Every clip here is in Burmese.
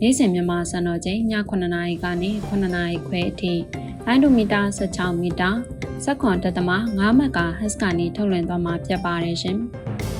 နေ့စဉ်မြန်မာစံတော်ချိန်ည9:00နာရီကနေ9:00နာရီခွဲအထိလိုင်းဒိုမီတာ16မီတာစက်ခွန်တက်သမ9မက်ကဟက်စ်ကနေထုတ်လွှင့်သွားမှာဖြစ်ပါတယ်ရှင်။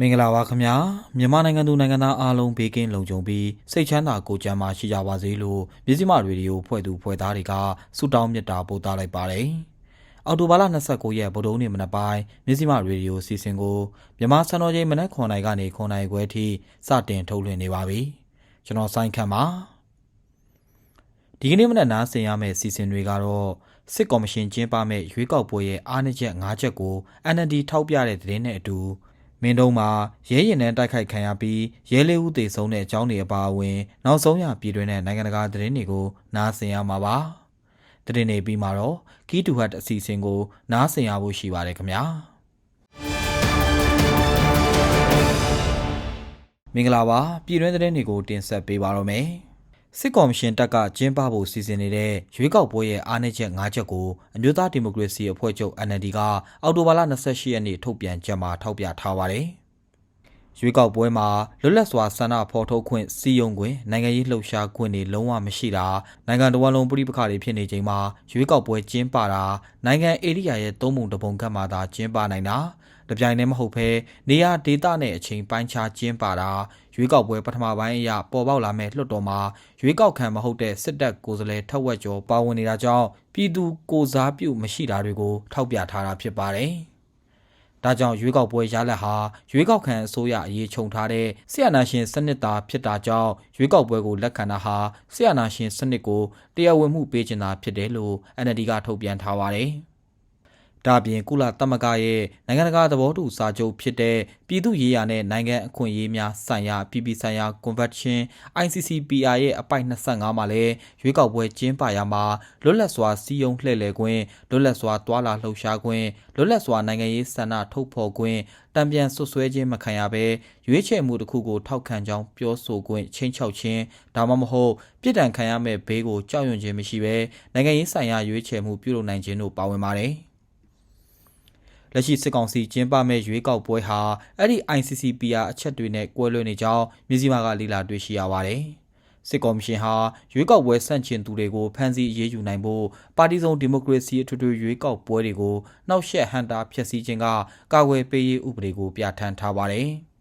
မင်္ဂလာပါခင်ဗျာမြန်မာနိုင်ငံသူနိုင်ငံသားအားလုံးဘေးကင်းလုံခြုံပြီးစိတ်ချမ်းသာကိုယ်ကျန်းမာရှိကြပါစေလို့မြစည်းမရေဒီယိုဖွဲ့သူဖွဲ့သားတွေကဆုတောင်းမေတ္တာပို့သလိုက်ပါတယ်အော်တိုဘာလ29ရက်ဗုဒ္ဓဟူးနေ့မနက်ပိုင်းမြစည်းမရေဒီယိုစီစဉ်ကိုမြန်မာစံတော်ချိန်မနက်9:00နာရီကနေ9:00နာရီခွဲထိစတင်ထုတ်လွှင့်နေပါပြီကျွန်တော်စိုင်းခန့်ပါဒီကနေ့မနက်နားဆင်ရမယ့်စီစဉ်တွေကတော့စစ်ကော်မရှင်ကျင်းပမဲ့ရွေးကောက်ပွဲရဲ့အားနည်းချက်၅ချက်ကို NND ထောက်ပြတဲ့သတင်းနဲ့အတူ မင်းတုံးမှာရဲရင်နဲ့တိုက်ခိုက်ခံရပြီးရဲလေးဦးသေဆုံးတဲ့အကြောင်းတွေအပါအဝင် နောက်ဆုံးရပြည်တွင်းနဲ့နိုင်ငံတကာသတင်းတွေကိုနားဆင်ရမှာပါသတင်းတွေပြီးမှာတော့ကီးတူဟတ်အစီအစဉ်ကို နားဆင်ရဖို့ရှိပါတယ်ခင်ဗျာမင်္ဂလာပါပြည်တွင်းသတင်းတွေကိုတင်ဆက်ပေးပါတော့မယ် စစ်ကော်မရှင်တပ်ကကျင်းပဖို့စီစဉ်နေတဲ့ရွေးကောက်ပွဲရဲ့အားနည်းချက်၅ချက်ကိုအမျိုးသားဒီမိုကရေစီအဖွဲ့ချုပ် NLD ကအောက်တိုဘာလ28ရက်နေ့ထုတ်ပြန်ချက်မှာထောက်ပြထားပါတယ်။ရွေးကောက်ပွဲမှာလွတ်လပ်စွာဆန္ဒဖော်ထုတ်ခွင့်စီယုံခွင့်နိုင်ငံရေးလှုပ်ရှားခွင့်တွေလုံးဝမရှိတာနိုင်ငံတော်ဝန်လုံးပြည်ပခါတွေဖြစ်နေချိန်မှာရွေးကောက်ပွဲကျင်းပတာနိုင်ငံဧရိယာရဲ့သုံးပုံတစ်ပုံကမှသာကျင်းပနိုင်တာတပြိုင်တည်းမဟုတ်ဘဲနေရာဒေသနဲ့အချိန်ပိုင်းခြားကျင်းပတာ ရွေးကောက်ပွဲပထမပိုင်းအရပေါ်ပေါက်လာမဲ့လွှတ်တော်မှာရွေးကောက်ခံမဟုတ်တဲ့စစ်တပ်ကိုယ်စားလှယ်ထက်ဝက်ကျော်ပါဝင်နေတာကြောင့်ပြည်သူကိုစားပြုမရှိတာတွေကိုထောက်ပြထားတာဖြစ်ပါတယ်။ဒါကြောင့်ရွေးကောက်ပွဲရလဒ်ဟာရွေးကောက်ခံအစိုးရအရေးခြုံထားတဲ့ဆီယနာရှင်စနစ်သားဖြစ်တာကြောင့်ရွေးကောက်ပွဲကိုလက်ခံတာဟာဆီယနာရှင်စနစ်ကိုတရားဝင်မှုပေးချင်တာဖြစ်တယ်လို့ NLD ကထုတ်ပြန်ထားပါတယ်။ ဒါပြင်ကုလသမဂ္ဂရဲ့နိုင်ငံတကာသဘောတူစာချုပ်ဖြစ်တဲ့ပြည်သူ့ရေးရာနဲ့နိုင်ငံအခွင့်အရေးများဆိုင်ရာပြည်ပဆိုင်ရာ Convention ICCPR ရဲ့အပိုက်25မှာလည်းရွေးကောက်ပွဲကျင်းပရာမှာလွတ်လပ်စွာစီးရုံးလှည့်လည်ခွင့်လွတ်လပ်စွာတွာလာလှုပ်ရှားခွင့်လွတ်လပ်စွာနိုင်ငံရေးဆန္ဒထုတ်ဖော်ခွင့်တံပြန်ဆွဆွဲခြင်းမခံရဘဲရွေးချယ်မှုတစ်ခုကိုထောက်ခံကြောင်းပြောဆိုခွင့်ချင်းချောက်ခြင်းဒါမှမဟုတ်ပြည်တံခံရမဲ့ဘေးကိုကြောက်ရွံ့ခြင်းမရှိဘဲနိုင်ငံရေးဆိုင်ရာရွေးချယ်မှုပြုလုပ်နိုင်ခြင်းတို့ပါဝင်ပါတယ်။ လက်ရှိစစ်ကောင်စီကျင်းပမဲ့ရွေးကောက်ပွဲဟာအဲ့ဒီ ICCPR အချက်တွေနဲ့ကွဲလွဲနေကြောင်းမြစည်းမကလေ့လာတွေ့ရှိရပါတယ်။စစ်ကော်မရှင်ဟာရွေးကောက်ပွဲဆန့်ကျင်သူတွေကိုဖမ်းဆီးအရေးယူနိုင်ဖို့ပါတီစုံဒီမိုကရေစီအထွေထွေရွေးကောက်ပွဲတွေကိုနှောက်ယှက်ဟန်တာဖျက်ဆီးခြင်းကကာကွယ်ပေးရေးဥပဒေကိုပြဋ္ဌာန်းထားပါတယ်။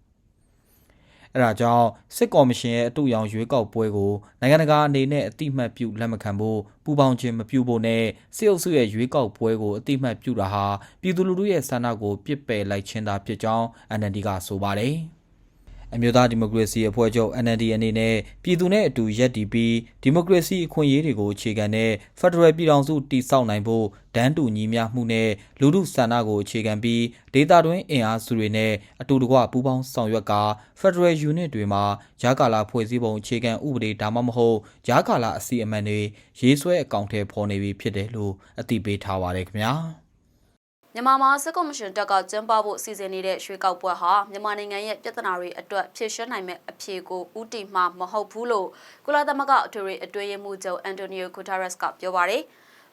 အဲဒါကြောင့်စစ်ကော်မရှင်ရဲ့အတူရောင်ရွေးကောက်ပွဲကိုနိုင်ငံတကာအနေနဲ့အတိမတ်ပြုလက်မခံဖို့ပူပေါင်းခြင်းမပြုဖို့နဲ့စစ်အုပ်စုရဲ့ရွေးကောက်ပွဲကိုအတိမတ်ပြုတာဟာပြည်သူလူထုရဲ့ဆန္ဒကိုပြစ်ပယ်လိုက်ခြင်းသာဖြစ်ကြောင်း NND ကဆိုပါတယ်။ အမျိုးသားဒီမိုကရေစီအဖွဲ့ချုပ် NLD အနေနဲ့ပြည်သူနဲ့အတူရပ်တည်ပြီးဒီမိုကရေစီအခွင့်အရေးတွေကိုအခြေခံတဲ့ဖက်ဒရယ်ပြည်ထောင်စုတည်ဆောက်နိုင်ဖို့ဒန်းတူညီမျှမှုနဲ့လူထုဆန္ဒကိုအခြေခံပြီးဒေတာတွင်းအင်အားစုတွေနဲ့အတူတကွပူးပေါင်းဆောင်ရွက်ကာဖက်ဒရယ်ယူနစ်တွေမှာဂျာကာလာဖွဲ့စည်းပုံအခြေခံဥပဒေဒါမှမဟုတ်ဂျာကာလာအစီအမံတွေရေးဆွဲအကောင့်ထဲပေါ်နေပြီဖြစ်တယ်လို့အသိပေးထားပါတယ်ခင်ဗျာ။ မြန်မာမှာစစ်ကော်မရှင်တပ်ကကျင်းပဖို့စီစဉ်နေတဲ့ရွှေကောက်ပွဲဟာမြန်မာနိုင်ငံရဲ့ပြဿနာတွေအတွက်ဖြေရှင်းနိုင်မဲ့အဖြေကိုဥတီမှမဟုတ်ဘူးလို့ကုလသမဂ္ဂအထွေထွေအတွင်းရေးမှူးချုပ်အန်တိုနီယိုဂူတာရက်စ်ကပြောပါရယ်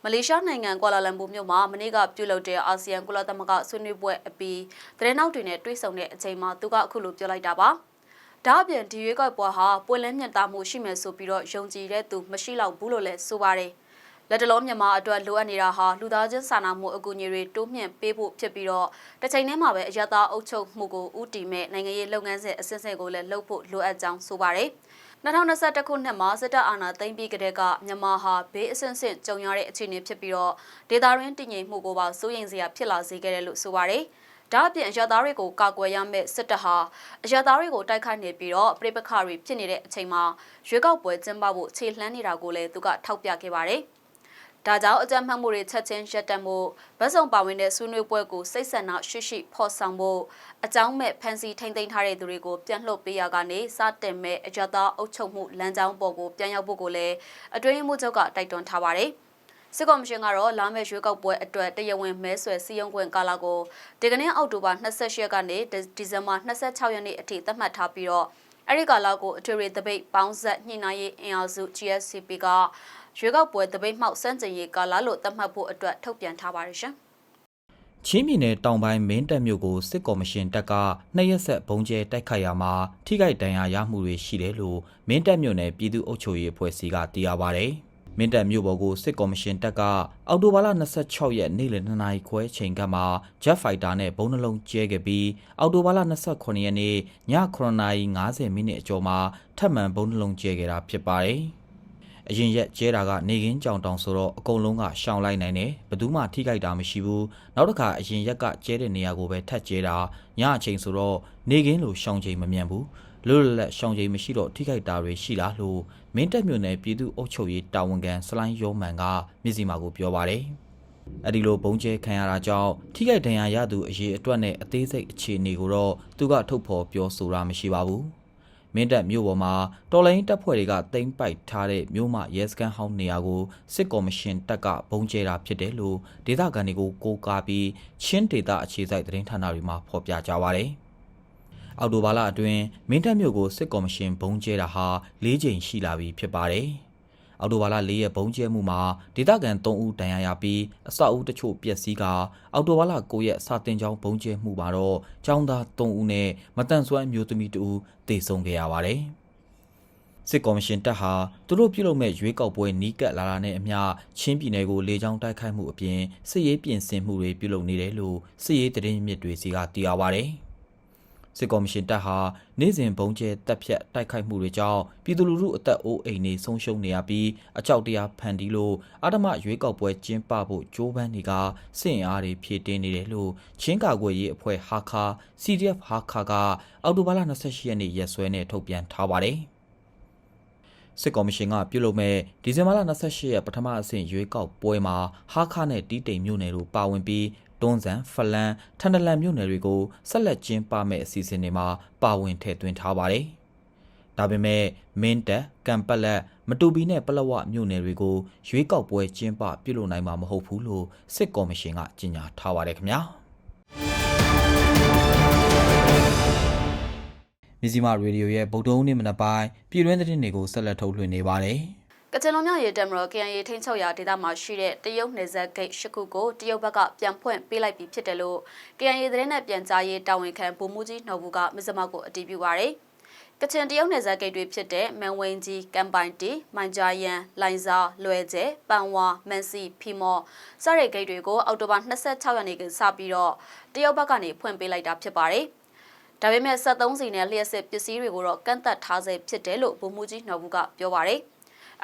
မလေးရှားနိုင်ငံကွာလာလမ်ပူမြို့မှာမနေ့ကပြုလုပ်တဲ့အာဆီယံကုလသမဂ္ဂဆွေးနွေးပွဲအပြီးသတင်းနောက်တွေနဲ့တွေ့ဆုံတဲ့အချိန်မှာသူကအခုလိုပြောလိုက်တာပါဒါအပြင်ဒီရွေးကောက်ပွဲဟာပွင့်လင်းမြတ်တာမှုရှိမယ်ဆိုပြီးတော့ယုံကြည်တဲ့သူမရှိတော့ဘူးလို့လည်းဆိုပါတယ် လက်တလုံးမြန်မာအတွက်လိုအပ်နေတာဟာလူသားချင်းစာနာမှုအကူအညီတွေတိုးမြင့်ပေးဖို့ဖြစ်ပြီးတော့တစ်ချိန်တည်းမှာပဲအရသာအုပ်ချုပ်မှုကိုဥတီမဲ့နိုင်ငံရေးလုပ်ငန်းစဉ်အစစ်အစစ်ကိုလည်းလှုပ်ဖို့လိုအပ်ကြောင်းဆိုပါတယ်2021ခုနှစ်မှာစစ်တပ်အာဏာသိမ်းပြီးကတည်းကမြန်မာဟာဘေးအဆင့်ဆင့်ကြုံရတဲ့အခြေအနေဖြစ်ပြီးတော့ဒေတာရင်းတည်ငြိမ်မှုကိုပါစိုးရိမ်စရာဖြစ်လာစေခဲ့တယ်လို့ဆိုပါတယ်။ဒဒါအပြင်အရသားတွေကိုကာကွယ်ရမယ့်စစ်တပ်ဟာအရသားတွေကိုတိုက်ခိုက်နေပြီးတော့ပြိပခါတွေဖြစ်နေတဲ့အချိန်မှာရွေးကောက်ပွဲကျင်းပဖို့ခြေလှမ်းနေတာကိုလည်းသူကထောက်ပြခဲ့ပါတယ်။ ဒါကြောင့်အကြမ်းဖက်မှုတွေချက်ချင်းရပ်တန့်မှုဗတ်စုံပါဝင်တဲ့ဆွေးနွေးပွဲကိုစိတ်ဆန္ဒရှိရှိဖော်ဆောင်ဖို့အကြောင်းမဲ့ဖန်စီထိမ့်သိမ်းထားတဲ့သူတွေကိုပြန်လှုပ်ပေးရကနေစတင်မဲ့အကြသားအုပ်ချုပ်မှုလမ်းကြောင်းပေါ်ကိုပြန်ရောက်ဖို့ကိုလည်းအတွင်းမှုချုပ်ကတိုက်တွန်းထားပါတယ်။စစ်ကော်မရှင်ကတော့လာမယ့်ရွေးကောက်ပွဲအတွက်တရားဝင်မဲဆွယ်စည်းရုံးခွင့်ကာလကိုဒီကနေ့အောက်တိုဘာ28ရက်ကနေဒီဇင်ဘာ26ရက်နေ့အထိသတ်မှတ်ထားပြီးတော့အဲ့ဒီကာလကိုအထွေထွေတပိတ်ပေါင်းဆက်ညှိနှိုင်းရေးအင်အားစု GSCP က ရွေးကောက်ပွဲတပိတ်မှောက်စန့်ကျင်ရေးကာလလို့သတ်မှတ်ဖို့အတွက်ထုတ်ပြန်ထားပါတယ်ရှင်။ချင်းပြည်နယ်တောင်ပိုင်းမင်းတပ်မြို့ကိုစစ်ကော်မရှင်တပ်ကနှစ်ရက်ဆက်ဘုံကျဲတိုက်ခိုက်ရာမှာထိခိုက်ဒဏ်ရာရမှုတွေရှိတယ်လို့မင်းတပ်မြို့နယ်ပြည်သူ့အုပ်ချုပ်ရေးအဖွဲ့စီကသိရပါဗျ။မင်းတပ်မြို့ပေါ်ကိုစစ်ကော်မရှင်တပ်ကအောက်တိုဘာလ26ရက်နေ့လယ်2နာရီခွဲချိန်ကမှ Jet Fighter နဲ့ဘုံနှလုံးကျဲခဲ့ပြီးအောက်တိုဘာလ29ရက်နေ့ည9:50မိနစ်အကျော်မှာထပ်မံဘုံနှလုံးကျဲခဲ့တာဖြစ်ပါတယ်။ အရင်ရက်ကျဲတာကနေကင်းကြောင်တောင်ဆိုတော့အကုန်လုံးကရှောင်လိုက်နိုင်တယ်ဘယ်သူမှထိခိုက်တာမရှိဘူးနောက်တစ်ခါအရင်ရက်ကကျဲတဲ့နေရာကိုပဲထပ်ကျဲတာညအချိန်ဆိုတော့နေကင်းလိုရှောင်ချိန်မမြန်ဘူးလွတ်လပ်လပ်ရှောင်ချိန်မရှိတော့ထိခိုက်တာတွေရှိလားလို့မင်းတက်မြို့နယ်ပြည်သူ့အုပ်ချုပ်ရေးတာဝန်ခံစလိုင်းယောမန်ကမြစည်းမာကိုပြောပါတယ်အဲ့ဒီလိုဘုံကျဲခံရတာကြောင့်ထိခိုက်ဒဏ်ရာရသူအရေးအတွက်နဲ့အသေးစိတ်အခြေအနေကိုတော့သူကထုတ်ဖော်ပြောဆိုတာမရှိပါဘူး မင်းတပ်မြို့ပေါ်မှာတော်လိုင်းတပ်ဖွဲ့တွေကတိမ့်ပိုက်ထားတဲ့မြို့မရဲစခန်းဟောင်းနေရာကိုစစ်ကော်မရှင်တပ်ကဘုံကျဲတာဖြစ်တယ်လို့ဒေသခံတွေကိုကိုးကားပြီးချင်းဒေသအခြေစိုက်သတင်းဌာနတွေမှာဖော်ပြကြပါဗျ။အော်တိုဘာလအတွင်းမင်းတပ်မြို့ကိုစစ်ကော်မရှင်ဘုံကျဲတာဟာ၄ချိန်ရှိလာပြီဖြစ်ပါတယ်။ အော်တိုဘာလ၄ရက်ဘုံကျဲမှုမှာဒေသခံ3ဦးဒဏ်ရာရပြီးအဆောက်အဦတချို့ပျက်စီးကအော်တိုဘာလ9ရက်စာတင်ကျောင်းဘုံကျဲမှုမှာတော့ကျောင်းသား3ဦးနဲ့မတန်ဆွမ်းမျိုးသမီး2ဦးတေဆုံးခဲ့ရပါတယ်။စစ်ကော်မရှင်တပ်ဟာသူတို့ပြုလုပ်မဲ့ရွေးကောက်ပွဲနီးကပ်လာတာနဲ့အမျှချင်းပြည်နယ်ကိုလေကြောင်းတိုက်ခိုက်မှုအပြင်စစ်ရေးပြင်ဆင်မှုတွေပြုလုပ်နေတယ်လို့စစ်ရေးသတင်းမြစ်တွေစီကသိရပါဗျ။ စစ်ကော်မရှင်တပ်ဟာနေ့စဉ်ဘုံကျဲတပ်ဖြတ်တိုက်ခိုက်မှုတွေကြောင့်ပြည်သူလူထုအသက်အိုးအိမ်တွေဆုံးရှုံးနေရပြီးအကြောက်တရားဖန်တီးလို့အာဓမရွေးကောက်ပွဲကျင်းပဖို့ကြိုးပမ်းနေကစစ်ရင်အားတွေဖြည့်တင်းနေတယ်လို့ချင်းကာကွယ်ရေးအဖွဲ့ဟာခါ CDF ဟာခါကအောက်တိုဘာလ28ရက်နေ့ရက်စွဲနဲ့ထုတ်ပြန်ထားပါတယ်စစ်ကော်မရှင်ကပြုလုပ်မဲ့ဒီဇင်ဘာလ28ရက်ပထမအဆင့်ရွေးကောက်ပွဲမှာဟာခါနဲ့တီးတိမ်မြို့နယ်တို့ပါဝင်ပြီး တွန်းဆန်ဖလန်ထန်တလန်မြို့နယ်တွေကိုဆက်လက်ကျင်းပမဲ့အစီအစဉ်တွေမှာပါဝင်ထည့်သွင်းထားပါတယ်။ဒါပေမဲ့မင်းတပ်ကံပက်လက်မတူပီနဲ့ပလဝမြို့နယ်တွေကိုရွေးကောက်ပွဲကျင်းပပြုလုပ်နိုင်မှာမဟုတ်ဘူးလို့စစ်ကော်မရှင်ကကြေညာထားပါတယ်ခင်ဗျာ။မြစီမာရေဒီယိုရဲ့ဗုဒ္ဓဦးနေ့မနက်ပိုင်းပြည်တွင်းသတင်းတွေကိုဆက်လက်ထုတ်လွှင့်နေပါတယ်။ ကချင်လုံးမြောက်ရေးတမတော် KNY ထိန်းချုပ်ရာဒေသမှာရှိတဲ့တရုတ်နယ်စပ်ဂိတ်၈ခုကိုတရုတ်ဘက်ကပြန်ဖွင့်ပေးလိုက်ပြီးဖြစ်တယ်လို့ KNY သတင်းနဲ့ပြန်ကြားရေးတာဝန်ခံဗိုလ်မှူးကြီးနှော်ဘူးကမစ္စမကိုအတည်ပြုပါရယ်ကချင်တရုတ်နယ်စပ်ဂိတ်တွေဖြစ်တဲ့မန်ဝင်းကြီးကမ်ပိုင်တီမိုင်ဂျာယန်လိုင်ဇာလွယ်ကျဲပန်ဝါမန်စီဖီမော်စတဲ့ဂိတ်တွေကိုအောက်တိုဘာ26ရက်နေ့ကစပြီးတော့တရုတ်ဘက်ကနေဖွင့်ပေးလိုက်တာဖြစ်ပါတယ်ဒါပေမဲ့73စီနဲ့လျှက်စစ်ပစ္စည်းတွေကိုတော့ကန့်သက်ထားဆဲဖြစ်တယ်လို့ဗိုလ်မှူးကြီးနှော်ဘူးကပြောပါရယ်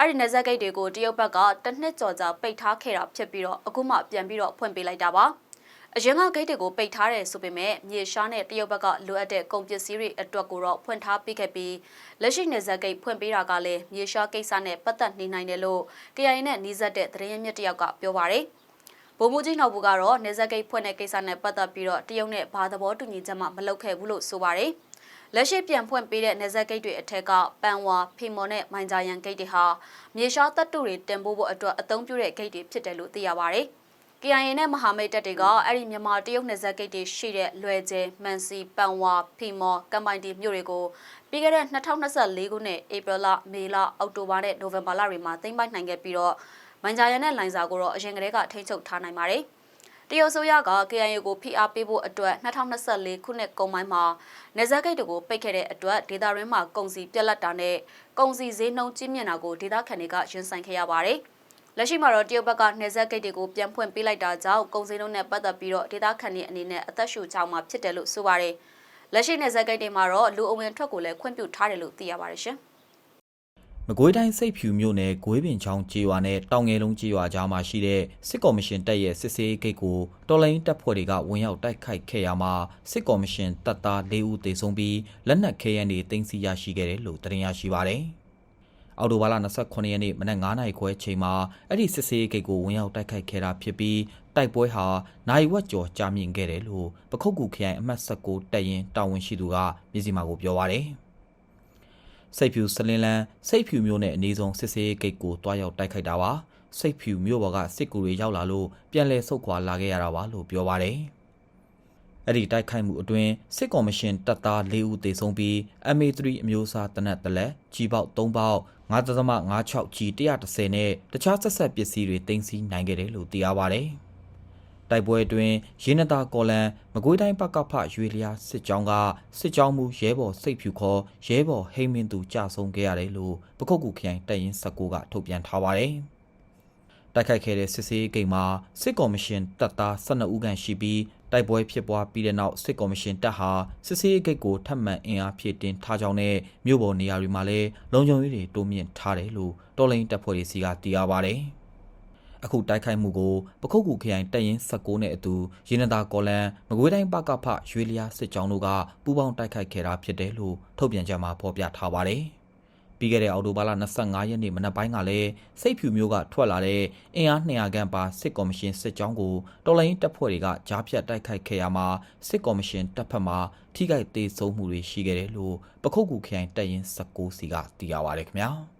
အဲ့ဒီနယ်စပ်ဂိတ်တွေကိုတရုတ်ဘက်ကတစ်နှစ်ကျော်ကြာပိတ်ထားခဲ့တာဖြစ်ပြီးတော့အခုမှပြန်ပြီးတော့ဖွင့်ပေးလိုက်တာပါအရင်ကဂိတ်တွေကိုပိတ်ထားတယ်ဆိုပေမဲ့မြေရှားနဲ့တရုတ်ဘက်ကလိုအပ်တဲ့ကုန်ပစ္စည်းတွေအတွက်ကိုတော့ဖွင့်ထားပေးခဲ့ပြီးလက်ရှိနယ်စပ်ဂိတ်ဖွင့်ပေးတာကလည်းမြေရှားကိစ္စနဲ့ပတ်သက်နေနိုင်တယ်လို့ KIA နဲ့နှီးစပ်တဲ့သတင်းရင်းမြစ်တယောက်ကပြောပါရယ်ဗိုလ်မှူးကြီးနောက်ဘူးကတော့နေဇက်ဂိတ်ဖွင့်တဲ့ကိစ္စနဲ့ပတ်သက်ပြီးတော့တရုတ်နဲ့ဘာသဘောတူညီချက်မှမလုပ်ခဲ့ဘူးလို့ဆိုပါရယ် လက်ရှိပြန်ဖွင့်ပေးတဲ့နေဇက်ဂိတ်တွေအထက်ကပန်ဝါဖီမော်နဲ့မိုင်ဂျာယန်ဂိတ်တွေဟာမြေရှားတပ်တုတွေတင်ပို့ဖို့အတွက်အသုံးပြုတဲ့ဂိတ်တွေဖြစ်တယ်လို့သိရပါဗျ။ KIA နဲ့မဟာမိတ်တပ်တွေကအဲ့ဒီမြန်မာတရုတ်နယ်စပ်ဂိတ်တွေရှိတဲ့လွယ်ကျဲမန်စီပန်ဝါဖီမော်ကမ်ပိုင်တီမြို့တွေကိုပြီးခဲ့တဲ့2024ခုနှစ်ဧပြီလမေလအောက်တိုဘာနဲ့နိုဝင်ဘာလတွေမှာသိမ်းပိုက်နိုင်ခဲ့ပြီးတော့မန်ဂျာယန်နဲ့လိုင်ဇာကိုတော့အရင်ကတည်းကထိန်းချုပ်ထားနိုင်ပါတယ်။ တရုတ်ဆိုရက KIA ကိုဖိအားပေးဖို့အတွက်2024ခုနှစ်ကုန်ပိုင်းမှာနေဇက်ဂိတ်တွေကိုပိတ်ခဲ့တဲ့အတွက်ဒေသရင်းမှာကုန်စည်ပြက်လက်တာနဲ့ကုန်စည်ဈေးနှုန်းကြီးမြင့်တာကိုဒေသခံတွေကရင်ဆိုင်ခဲ့ရပါတယ်။လက်ရှိမှာတော့တရုတ်ဘက်ကနေဇက်ဂိတ်တွေကိုပြန်ဖွင့်ပေးလိုက်တာကြောင့်ကုန်စည်နှုန်းနဲ့ပတ်သက်ပြီးတော့ဒေသခံတွေအနေနဲ့အသက်ရှူချောင်းမှာဖြစ်တယ်လို့ဆိုပါတယ်။လက်ရှိနေဇက်ဂိတ်တွေမှာတော့လူအဝင်ထွက်ကိုလည်းခွင့်ပြုထားတယ်လို့သိရပါတယ်ရှင်။ မကွေးတိုင်းစိတ်ဖြူမြို့နယ်ဂွေးပင်ချောင်းကျေးရွာနဲ့တောင်ငယ်လုံးကျေးရွာကြားမှာရှိတဲ့စစ်ကော်မရှင်တပ်ရဲ့စစ်ဆေးရေးဂိတ်ကိုတော်လိုင်းတပ်ဖွဲ့တွေကဝင်ရောက်တိုက်ခိုက်ခဲ့ရမှာစစ်ကော်မရှင်တပ်သား၄ဦးသေဆုံးပြီးလက်နက်ခဲယမ်းတွေတင်စီရရှိခဲ့တယ်လို့သတင်းရရှိပါတယ်။အော်တိုဘာလ29ရက်နေ့မနက်9:00နာရီခွဲချိန်မှာအဲ့ဒီစစ်ဆေးရေးဂိတ်ကိုဝင်ရောက်တိုက်ခိုက်ခဲ့တာဖြစ်ပြီးတိုက်ပွဲဟာနိုင်ဝက်ကျော်ကြာမြင့်ခဲ့တယ်လို့ပခုတ်ကူခရိုင်အမှတ်19တပ်ရင်တာဝန်ရှိသူကမြစည်းမကိုပြောပါတယ်။ စိတ်ဖြူစလင်းလန်းစိတ်ဖြူမျိုးနဲ့အနီးဆုံးစစ်စေးဂိတ်ကိုတွားရောက်တိုက်ခိုက်တာပါစိတ်ဖြူမျိုးပေါ်ကစစ်ကူတွေရောက်လာလို့ပြန်လည်ဆုတ်ခွာလာခဲ့ရတာပါလို့ပြောပါတယ်အဲ့ဒီတိုက်ခိုက်မှုအတွင်းစစ်ကော်မရှင်တပ်သား၄ဦးသေဆုံးပြီး MA3 အမျိုးအစားတနက်တလက်ကြီးပေါက်3ပေါက်9.56ကြီး130နဲ့တခြားဆက်ဆက်ပစ္စည်းတွေတင်စီနိုင်ခဲ့တယ်လို့သိရပါတယ် တိုက်ပွဲအတွင်းရင်းနတာကော်လန်မကွေးတိုင်းပကဖရွေလျာစစ်ကြောင်းကစစ်ကြောင်းမူရဲဘော်စိတ်ဖြူခေါ်ရဲဘော်ဟိမင်းသူကြဆုံးခဲ့ရတယ်လို့ပခုတ်ကူခရိုင်တပ်ရင်း19ကထုတ်ပြန်ထားပါတယ်။တိုက်ခိုက်ခဲ့တဲ့စစ်စေးဂိတ်မှာစစ်ကော်မရှင်တပ်သား12ဦးခန့်ရှိပြီးတိုက်ပွဲဖြစ်ပွားပြီးတဲ့နောက်စစ်ကော်မရှင်တပ်ဟာစစ်စေးဂိတ်ကိုထပ်မံအင်အားဖြည့်တင်ထားကြောင်းနဲ့မြို့ပေါ်နေရာတွေမှာလည်းလုံခြုံရေးတွေတိုးမြင့်ထားတယ်လို့တော်လိုင်းတပ်ဖွဲ့တွေစီကသိရပါတယ်။ အခုတိုက်ခိုက်မှုကိုပခုတ်ကူခရိုင်တပ်ရင်း16နဲ့အတူရင်းနတာကော်လန်မကွေးတိုင်းပကဖရွေလျာစစ်ကြောင်းတို့ကပူးပေါင်းတိုက်ခိုက်ခဲ့တာဖြစ်တယ်လို့ထုတ်ပြန်ကြမှာဖော်ပြထားပါတယ်။ပြီးခဲ့တဲ့အောက်တိုဘာလ25ရက်နေ့မနက်ပိုင်းကလည်းစိတ်ဖြူမျိုးကထွက်လာတဲ့အင်အား200ခန့်ပါစစ်ကော်မရှင်စစ်ကြောင်းကိုတော်လိုင်းတပ်ဖွဲ့တွေကကြားဖြတ်တိုက်ခိုက်ခဲ့ရမှာစစ်ကော်မရှင်တပ်ဖက်မှထိခိုက်သေးဆုံးမှုတွေရှိခဲ့တယ်လို့ပခုတ်ကူခရိုင်တပ်ရင်း16စီကသိရပါတယ်ခင်ဗျာ။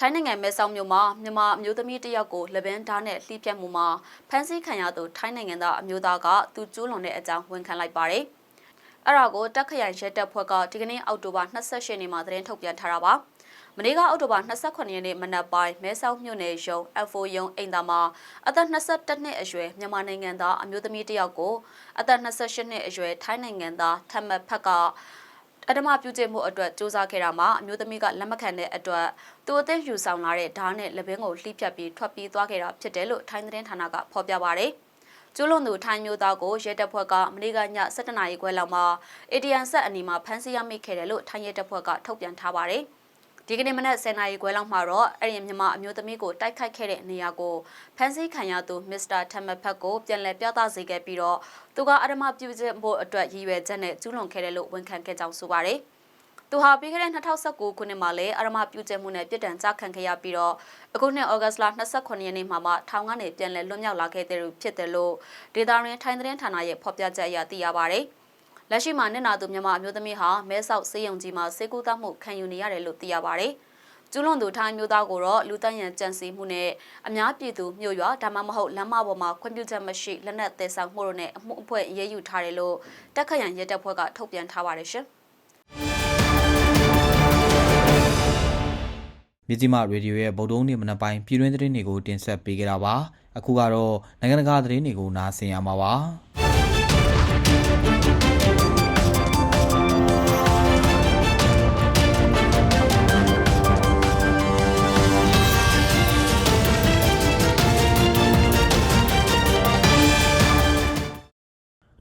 ထိုင်းနိုင်ငံမဲဆောက်မြို့မှာမြန်မာအမျိုးသမီးတစ်ယောက်ကိုလက်ဘန်းဓာတ်နဲ့လှိပြတ်မှုမှာဖမ်းဆီးခံရသူထိုင်းနိုင်ငံသားအမျိုးသားကသူကျူးလွန်တဲ့အကြောင်းဝန်ခံလိုက်ပါတယ်။အဲ့ဒါကိုတက်ခရိုင်ရဲတပ်ဖွဲ့ကဒီကနေ့အောက်တိုဘာ28ရက်နေ့မှာသတင်းထုတ်ပြန်ထားတာပါ။မနေ့ကအောက်တိုဘာ28ရက်နေ့မနက်ပိုင်းမဲဆောက်မြို့နယ်ရုံ F4 ရုံအိမ်သားမှာအသက်22နှစ်အရွယ်မြန်မာနိုင်ငံသားအမျိုးသမီးတစ်ယောက်ကိုအသက်28နှစ်အရွယ်ထိုင်းနိုင်ငံသားထမ်မတ်ဖက်က အဓမ္မပြုကျင့်မှုအတွက်စူးစမ်းခဲ့တာမှာအမျိုးသမီးကလက်မခံတဲ့အတွက်သူအသက်ယူဆောင်လာတဲ့ဓာတ်နဲ့လက်ဘင်းကိုလှိဖြတ်ပြီးထွက်ပြေးသွားခဲ့တာဖြစ်တယ်လို့ထိုင်းသတင်းဌာနကဖော်ပြပါရယ်ကျူးလွန်သူထိုင်းမျိုးသားကိုရဲတပ်ဖွဲ့ကမနေ့ကည7:00နာရီခွဲလောက်မှာ ATM ဆက်အနီးမှာဖမ်းဆီးရမိခဲ့တယ်လို့ထိုင်းရဲတပ်ဖွဲ့ကထုတ်ပြန်ထားပါတယ် ဒီကနေ့မနက်10:00နာရီခွဲလောက်မှာတော့အဲ့ဒီမြန်မာအမျိုးသမီးကိုတိုက်ခိုက်ခဲ့တဲ့နေရာကိုဖမ်းဆီးခံရသူမစ္စတာထမဖက်ကိုပြန်လည်ပြသစေခဲ့ပြီးတော့သူကအဓမ္မပြုကျင့်ဖို့အတွက်ရည်ရွယ်ချက်နဲ့ကျူးလွန်ခဲ့တယ်လို့ဝန်ခံခဲ့ကြောင်းဆိုပါတယ်။သူဟာပြီးခဲ့တဲ့2019ခုနှစ်မှာလည်းအရမပြုကျင့်မှုနဲ့ပြည်တံကြခံခဲ့ရပြီးတော့အခုနှစ်ဩဂတ်လ29ရက်နေ့မှာမှထောင်ကနေပြန်လည်လွတ်မြောက်လာခဲ့တဲ့ဖြစ်တယ်လို့ဒေတာရင်းထိုင်းသတင်းဌာနရဲ့ဖော်ပြချက်အရသိရပါဗျ။ လက်ရှိမှာနစ်နာသူမြန်မာအမျိုးသမီးဟာမဲဆောက်စေယုံကြီးမှာစေကူသားမှုခံယူနေရတယ်လို့သိရပါဗျ။ကျူးလွန်သူထိုင်းမျိုးသားကိုတော့လူတန်းရန်ကြံစည်မှုနဲ့အများပြည်သူမြို့ရွာဒါမှမဟုတ်လမ်းမပေါ်မှာခွင့်ပြုချက်မရှိလက်နက်သယ်ဆောင်မှုတို့နဲ့အမှုအဖွဲ့အရေးယူထားတယ်လို့တက်ခရန်ရဲတပ်ဖွဲ့ကထုတ်ပြန်ထားပါတယ်ရှင်။မြစီမရေဒီယိုရဲ့ဗုဒ္ဓုံးနေ့မနက်ပိုင်းပြည်တွင်းသတင်းတွေကိုတင်ဆက်ပေးကြတာပါအခုကတော့နိုင်ငံတကာသတင်းတွေကိုနားဆင်ရမှာပါ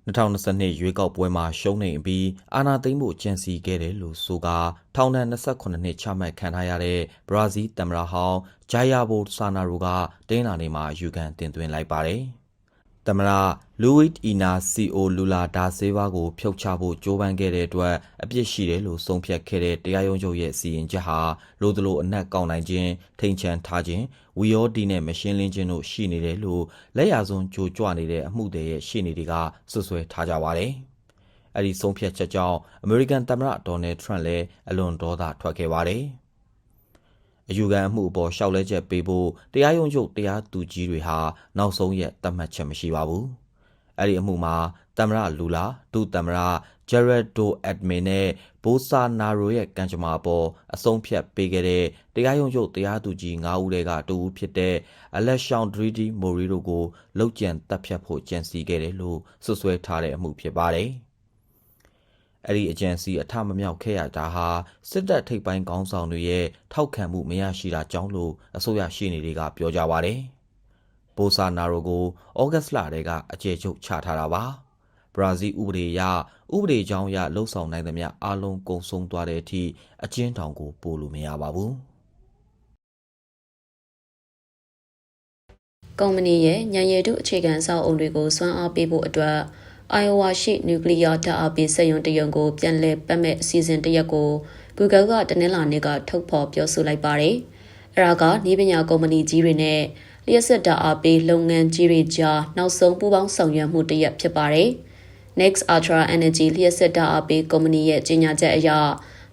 2022ရွေးကောက်ပွဲမှာရှုံးနေပြီးအာဏာသိမ်းဖို့ကြံစီခဲ့တယ်လို့ဆိုကာထောင်ဒဏ်28နှစ်ချမှတ်ခံထားရတဲ့ဘရာဇီးသမ္မတဟောင်းဂျာယာဘိုဆာနာရိုကတင်းလာနေမှာယူခံတင်သွင်းလိုက်ပါတယ်။ သမ္မတလူဝစ်အီနာစီအိုလူလာဒါဆေးဘာကိုဖျောက်ချဖို့ကြိုးပမ်းခဲ့တဲ့အတွက်အပြစ်ရှိတယ်လို့ဆုံးဖြတ်ခဲ့တဲ့တရားရုံးချုပ်ရဲ့စီရင်ချက်ဟာလိုသလိုအနက်ကောက်နိုင်ခြင်းထိန်ချန်ထားခြင်းဝီယောဒီနဲ့မရှင်းလင်းခြင်းတို့ရှိနေတယ်လို့လက်ရစွန်းကြိုကြွနေတဲ့အမှုတွေရဲ့ရှေ့နေတွေကဆွဆွဲထားကြပါတယ်။အဲ့ဒီဆုံးဖြတ်ချက်ကြောင့်အမေရိကန်သမ္မတဒေါ်နယ်ထရန့်လည်းအလွန်ဒေါသထွက်ခဲ့ပါတယ်။ အယူခံအမှုအပေါ်ရှောက်လဲချက်ပေးဖို့တရားရုံးချုပ်တရားသူကြီးတွေဟာနောက်ဆုံးရက်သတ်မှတ်ချက်မရှိပါဘူး။အဲ့ဒီအမှုမှာသမ္မတလူလာဒုသမ္မတဂျက်ရက်ဒိုအက်ဒမင်နဲ့ဘိုဆာနာရိုရဲ့ကံကြမ္မာပေါ်အဆုံးဖြတ်ပေးခဲ့တဲ့တရားရုံးချုပ်တရားသူကြီး9ဦးကတူဦးဖြစ်တဲ့အလက်ရှောင်းဒရီဒီမိုရီတို့ကိုလောက်ကျန်တပ်ဖြတ်ဖို့ကြံစီခဲ့တယ်လို့ဆွဆွဲထားတဲ့အမှုဖြစ်ပါတယ်။ အဲ့ဒီအကြံစီအထမမြောက်ခဲ့ရတာဟာစစ်တပ်ထိပ်ပိုင်းခေါင်းဆောင်တွေရဲ့ထောက်ခံမှုမရရှိတာကြောင့်လို့အစိုးရရှေ့နေတွေကပြောကြပါတယ်။ဘိုဆာနာရိုကိုဩဂတ်စ်လတဲကအကျေချုပ်ချထားတာပါ။ဘရာဇီးဥပဒေအရဥပဒေကြောင်းအရလှုပ်ဆောင်နိုင်သမျှအလုံးကုန်ဆုံးသွားတဲ့အထိအကျဉ်းထောင်ကိုပို့လို့မရပါဘူးကုမ္ပဏီရဲ့ညံရည်တုအခြေခံအဆောက်အုံတွေကိုစွမ်းအားပေးဖို့အတွက် Iowa ရှိနျူကလ িয়ার ဓာတ်အားပေးစက်ရုံတစ်ရုံကိုပြန်လည်ပတ်မဲ့အစီအစဉ်တစ်ရက်ကို Google ကတနင်္လာနေ့ကထုတ်ဖော်ပြောဆိုလိုက်ပါတယ်။အဲဒါကနည်းပညာကုမ္ပဏီကြီးတွေနဲ့လျှက်စစ်ဓာတ်အားပေးလုပ်ငန်းကြီးတွေကြားနောက်ဆုံးပူးပေါင်းဆောင်ရွက်မှုတစ်ရက်ဖြစ်ပါတယ်။ Next Ultra Energy လျှက်စစ်ဓာတ်အားပေးကုမ္ပဏီရဲ့ကြေညာချက်အရ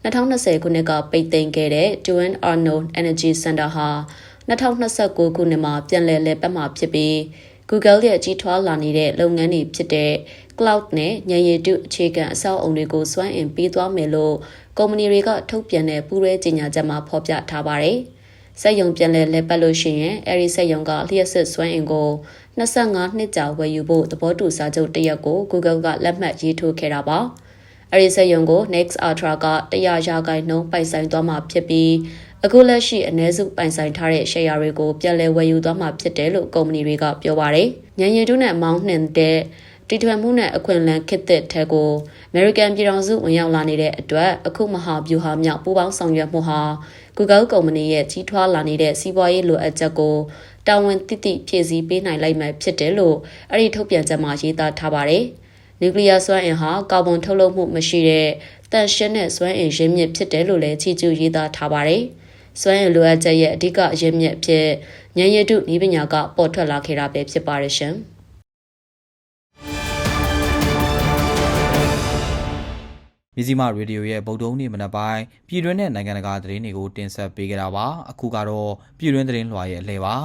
2020ခုနှစ်ကပိတ်သိမ်းခဲ့တဲ့ Duan Arnold Energy Center ဟာ2029ခုနှစ်မှာပြန်လည်လည်ပတ်မှာဖြစ်ပြီး Google ရဲ့ကြီးထွားလာနေတဲ့လုပ်ငန်းတွေဖြစ်တဲ့ Cloud နဲ့ဉာဏ်ရည်တုအခြေခံအဆောက်အုံတွေကိုစွမ်းအင်ပေးသွားမယ်လို့ကုမ္ပဏီတွေကထုတ်ပြန်တဲ့ပူးရဲကြေညာချက်မှာဖော်ပြထားပါတယ်။စက်ရုံပြန်လည်လည်ပတ်လို့ရှိရင်အဲဒီစက်ရုံကလျှက်စစ်စွမ်းအင်ကို25နှစ်ကြာဝယ်ယူဖို့သဘောတူစာချုပ်တစ်ရပ်ကို Google ကလက်မှတ်ရေးထိုးခဲ့တာပါ။အဲဒီစက်ရုံကို Next Ultra က100ရာခိုင်နှုန်းပိုင်ဆိုင်သွားမှာဖြစ်ပြီးအခုလက်ရှိအ ਨੇ စုပိုင်ဆိုင်ထားတဲ့ share တွေကိုပြန်လည်ဝယ်ယူသွားမှာဖြစ်တယ်လို့ကုမ္ပဏီတွေကပြောပါတယ်။ညံရည်တုနဲ့မောင်းနှင်တဲ့ တီထွင်မှုနဲ့အခွင့်အလမ်းခစ်တဲ့ထက်ကို American ပြည်ထောင်စုဝင်ရောက်လာနေတဲ့အတွက်အခုမဟာဗျူဟာမြောက်ပူးပေါင်းဆောင်ရွက်မှုဟာ Google ကုမ္ပဏီရဲ့ကြီးထွားလာနေတဲ့စီးပွားရေးလိုအပ်ချက်ကိုတာဝန်တိတိဖြည့်ဆည်းပေးနိုင်လိုက်မှဖြစ်တယ်လို့အဲ့ဒီထုတ်ပြန်ချက်မှာရေးသားထားပါတယ်။နျူကလ িয়ার စွမ်းအင်ဟာကာဗွန်ထုတ်လွှတ်မှုမရှိတဲ့တန်ရှင်းတဲ့စွမ်းအင်ရင်းမြစ်ဖြစ်တယ်လို့လည်းချီးကျူးရေးသားထားပါတယ်။စွမ်းအင်လိုအပ်ချက်ရဲ့အဓိကအရင်းမြစ်အဖြစ်ဉာဏ်ရည်တုဤပညာကပေါ်ထွက်လာခဲ့တာပဲဖြစ်ပါတယ်ရှင်။ မြစည်းမရေဒီယိုရဲ့ဗုဒ္ဓဟူးနေ့မနက်ပိုင်းပြည်တွင်းနဲ့နိုင်ငံတကာသတင်းတွေကိုတင်ဆက်ပေးကြတာပါအခုကတော့ပြည်တွင်းသတင်းလွှာရဲ့အလှည့်ပါ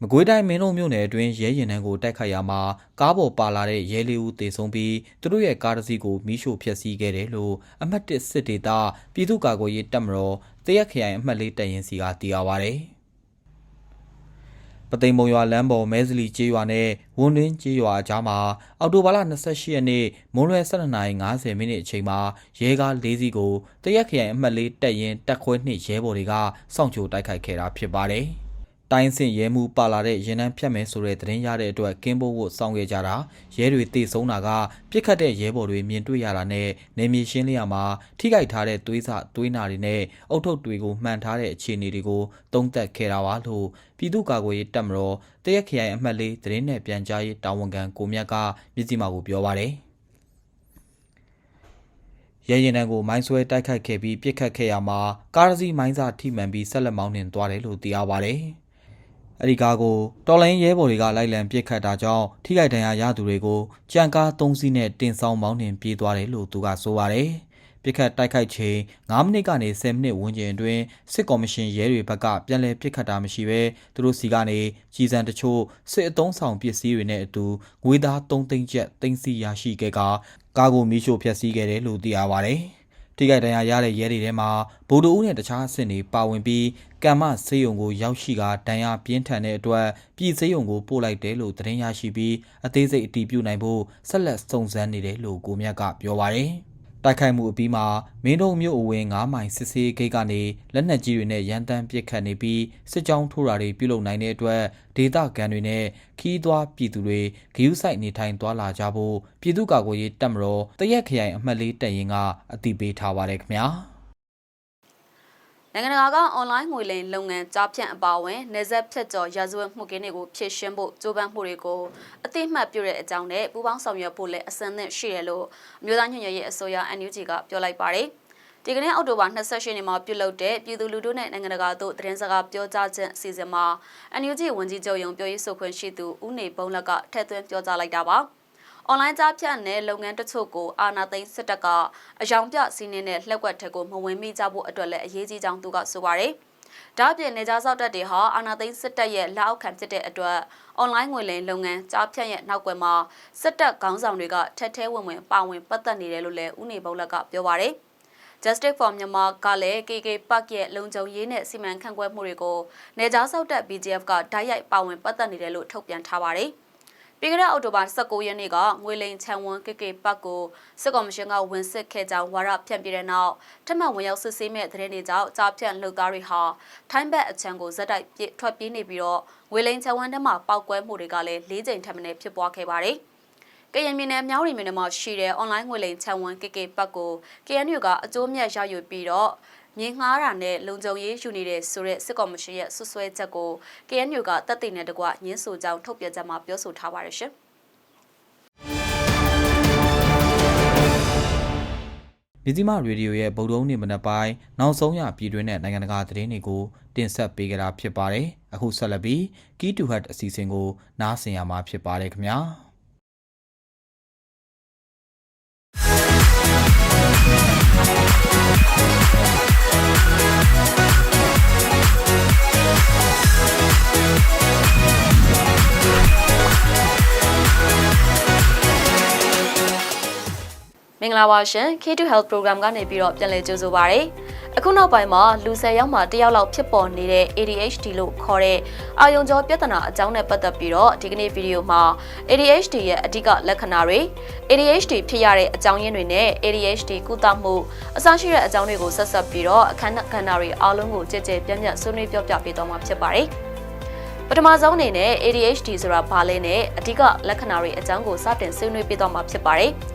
မကွေးတိုင်းမင်းလုံးမြို့နယ်အတွင်းရဲရင်နှန်းကိုတိုက်ခိုက်ရမှာကားပေါ်ပါလာတဲ့ရဲလေးဦးတေဆုံးပြီးသူတို့ရဲ့ကားတစ်စီးကိုမိရှို့ဖျက်ဆီးခဲ့တယ်လို့အမှတ်၁စစ်ဒေသပြည်သူ့ကာကွယ်ရေးတပ်မတော်တရက်ခရိုင်အမှတ်လေးတပ်ရင်းစီကသိရပါဗျ။ ပသိမ်မုံရွာလမ်းပေါ်မဲစလီကျေးရွာနဲ့ဝန်တွင်းကျေးရွာအကြားမှာအော်တိုဘာလ28ရက်နေ့မွန်းလွဲ12:50မိနစ်အချိန်မှာရဲကား၄စီးကိုတရက်ခရိုင်အမှတ်လေးတပ်ရင်းတပ်ခွဲနှစ်ရဲဘော်တွေကစောင့်ကြိုတိုက်ခိုက်ခဲ့တာဖြစ်ပါတယ်။ တိုင်းစင်ရဲမှုပါလာတဲ့ရင်နှန်းဖြတ်မယ်ဆိုတဲ့သတင်းရတဲ့အတွက်ကင်းဘိုးဝတ်စောင့်ခဲ့ကြတာရဲတွေတေဆုံးတာကပြစ်ခတ်တဲ့ရဲဘော်တွေမြင်တွေ့ရတာနဲ့နေမြေရှင်းလျာမှာထိခိုက်ထားတဲ့သွေးစသွေးနာတွေနဲ့အုတ်ထုတ်တွေကိုမှန်ထားတဲ့အခြေအနေတွေကိုသုံးသပ်ခဲ့တာပါလို့ပြည်သူ့ကာကွယ်ရေးတပ်မတော်တရက်ခရိုင်အမှတ်လေးသတင်းနဲ့ပြန်ကြားရေးတာဝန်ခံကိုမြတ်ကမြစ်စီမာကိုပြောပါတယ်ရဲရင်တန်းကိုမိုင်းဆွဲတိုက်ခိုက်ခဲ့ပြီးပြစ်ခတ်ခဲ့ရမှာကားတစ်စီးမိုင်းစာထိမှန်ပြီးဆက်လက်မောင်းနှင်သွားတယ်လို့သိရပါတယ်။ အဲ့ဒီကားကိုတော်လိုင်းရဲဘော်တွေကလိုက်လံပစ်ခတ်တာကြောင့်ထိခိုက်ဒဏ်ရာရသူတွေကိုကြံကား၃စီးနဲ့တင်ဆောင်မောင်းနှင်ပြေးသွားတယ်လို့သူကဆိုပါတယ်။ပြစ်ခတ်တိုက်ခိုက်ချိန်9မိနစ်ကနေ10မိနစ်ဝန်းကျင်အတွင်းစစ်ကော်မရှင်ရဲတွေဘက်ကပြန်လည်ပြစ်ခတ်တာမရှိဘဲသူတို့စီကနေကြီးစံတချို့စစ်အုံဆောင်ပစ္စည်းတွေနဲ့အတူငွေသား3သိန်းကျပ်တင်စီရရှိခဲ့ကကားကိုမီးရှို့ဖျက်ဆီးခဲ့တယ်လို့သိရပါတယ်။ ထိခိုက်ဒဏ်ရာရတဲ့ရဲတွေထဲမှာဗိုလ်တို့ဦးနဲ့တခြားအဆင့်တွေပါဝင်ပြီးကမ္မဆေးရုံကိုရောက်ရှိကဒဏ်ရာပြင်းထန်တဲ့အတွက်ပြည်ဆေးရုံကိုပို့လိုက်တယ်လို့သတင်းရရှိပြီးအသေးစိတ်အတည်ပြုနိုင်ဖို့ဆက်လက်စုံစမ်းနေတယ်လို့ကိုမြတ်ကပြောပါတယ်။ တိုက်ခိုက်မှုအပြီးမှာမင်းတို့မြို့အဝင်9မိုင်စစ်ဆေးဂိတ်ကနေလက်နက်ကြီးတွေနဲ့ရန်တမ်းပစ်ခတ်နေပြီးစစ်ကြောင်းထိုးတာတွေပြုလုပ်နိုင်တဲ့အတွက်ဒေသခံတွေနဲ့ခီးသွွားပြည်သူတွေဂယုဆိုင်နေထိုင်သွားလာကြဖို့ပြည်သူ့ကာကွယ်ရေးတပ်မတော်တရက်ခရိုင်အမှတ်လေးတပ်ရင်းကအတည်ပြုထားပါတယ်ခင်ဗျာ။ နိုင်ငံတကာကအွန်လိုင်းငွေလိမ်လုပ်ငန်းကြားဖြန့်အပါအဝင်နေဆက်ဖြတ်ကျော်ရာဇဝတ်မှုကင်းတွေကိုဖြည့်ရှင်းဖို့ကြိုးပမ်းမှုတွေကိုအသိမှတ်ပြုတဲ့အကြောင်းနဲ့ပူးပေါင်းဆောင်ရွက်ဖို့လည်းအစမ်းသင့်ရှိတယ်လို့အမျိုးသားညွှန်ကြားရေးအစိုးရ NUG ကပြောလိုက်ပါတယ်။ဒီကနေ့အောက်တိုဘာ28ရက်နေ့မှာပြုလုပ်တဲ့ပြည်သူလူထုနဲ့နိုင်ငံတကာတို့သတင်းစကားပြောကြားခြင်းအစီအစဉ်မှာ NUG ဝန်ကြီးချုပ်ယုံပြောရေးဆိုခွင့်ရှိသူဦးနေဘုံလက်ကထည့်သွင်းပြောကြားလိုက်တာပါ။ အွန်လိုင်းကြားဖြတ်တဲ့လုပ်ငန်းတချို့ကိုအာဏာသိမ်းစစ်တပ်ကအယောင်ပြစီးနှင်းတဲ့လှက်ွက်ထက်ကိုမဝင်မိကြဖို့အတွက်လည်းအရေးကြီးကြောင်းသူကဆိုပါတယ်။ဒါ့အပြင်နေကြားစောက်တက်တွေဟာအာဏာသိမ်းစစ်တပ်ရဲ့လက်အောက်ခံဖြစ်တဲ့အတွက်အွန်လိုင်းငွေလိမ်လုပ်ငန်းကြားဖြတ်ရဲ့နောက်ွယ်မှာစစ်တပ်ခေါင်းဆောင်တွေကထက်ထဲဝင်ဝင်ပါဝင်ပတ်သက်နေတယ်လို့လည်းဦးနေဘုတ်လက်ကပြောပါတယ်။ Justice for Myanmar ကလည်း KK Park ရဲ့လုံခြုံရေးနဲ့စီမံခန့်ခွဲမှုတွေကိုနေကြားစောက်တက် BGF ကဓာတ်ရိုက်ပါဝင်ပတ်သက်နေတယ်လို့ထုတ်ပြန်ထားပါတယ်။ ပြီးခဲ့တဲ့အောက်တိုဘာ19ရက်နေ့ကငွေလိန်ချန်ဝွန်ကေကေပတ်ကိုစစ်ကော်မရှင်ကဝင်စစ်ခဲ့ကြောင်းဝါရဖြန့်ပြတဲ့နောက်ထပ်မံဝင်ရောက်စစ်ဆေးမဲ့သတင်းတွေကြောင့်ကြားဖြန့်လှုပ်သားတွေဟာထိုင်းဘက်အချမ်းကိုဇက်တိုက်ပြထွက်ပြေးနေပြီးတော့ငွေလိန်ချန်ဝွန်ထဲမှာပောက်ကွဲမှုတွေကလည်း၄ကြိမ်ထပ်မံဖြစ်ပွားခဲ့ပါတယ်။ကရင်ပြည်နယ်မြောင်းရီမြို့နယ်မှာရှိတဲ့ online ငွေလိမ်ချန်ဝန် KK ပတ်ကို KNU ကအကျိုးမြတ်ရယူပြီးတော့ မြေငှားတာနဲ့လုံခြုံရေးယူနေတဲ့ဆိုတဲ့စစ်ကော်မရှင်ရဲ့ဆွဆွဲချက်ကို KNU ကတပ်သိနဲ့တကွညှင်းဆိုကြောင်းထုတ်ပြန်ချက်မှာပြောဆိုထားပါတယ်ရှင်။မြစီမရေဒီယိုရဲ့ဗုဒ္ဓဦးနေ့မနက်ပိုင်းနောက်ဆုံးရပြည်တွင်းနဲ့နိုင်ငံတကာသတင်းတွေကိုတင်ဆက်ပေးကြတာဖြစ်ပါတယ်။အခုဆက်လက်ပြီး Key to Heart အစီအစဉ်ကို နားဆင်ရမှာဖြစ်ပါတယ်ခင်ဗျာ။။ We'll မင်္ဂလာပါရှင် K2 Health Program ကနေပြီးတော့ပြန်လည်ကြိုဆိုပါရစေ။အခုနောက်ပိုင်းမှာလူ၁၀ယောက်မှ၁ယောက်လောက်ဖြစ်ပေါ်နေတဲ့ ADHD လို့ခေါ်တဲ့အာယုံကြောပြဿနာအကြောင်းနဲ့ပတ်သက်ပြီးတော့ဒီကနေ့ဗီဒီယိုမှာ ADHD ရဲ့အဓိကလက္ခဏာတွေ ADHD ဖြစ်ရတဲ့အကြောင်းရင်းတွေနဲ့ ADHD ကုသမှုအစရှိတဲ့အကြောင်းတွေကိုဆက်ဆက်ပြီးတော့အခန်းကဏ္ဍတွေအားလုံးကိုကြည်ကြဲပြန့်ပြန့်ဆွေးနွေးပြောပြပေးသွားမှာဖြစ်ပါတယ်။ပထမဆုံးအနေနဲ့ ADHD ဆိုတာဘာလဲနဲ့အဓိကလက္ခဏာတွေအကြောင်းကိုစတင်ဆွေးနွေးပေးသွားမှာဖြစ်ပါတယ်။